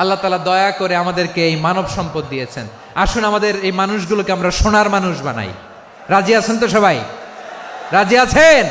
আল্লাহ তালা দয়া করে আমাদেরকে এই মানব সম্পদ দিয়েছেন। আসুন আমাদের এই মানুষগুলোকে আমরা সোনার মানুষ বানাই। রাজি আছেন তো সবাই? রাজি আছেন?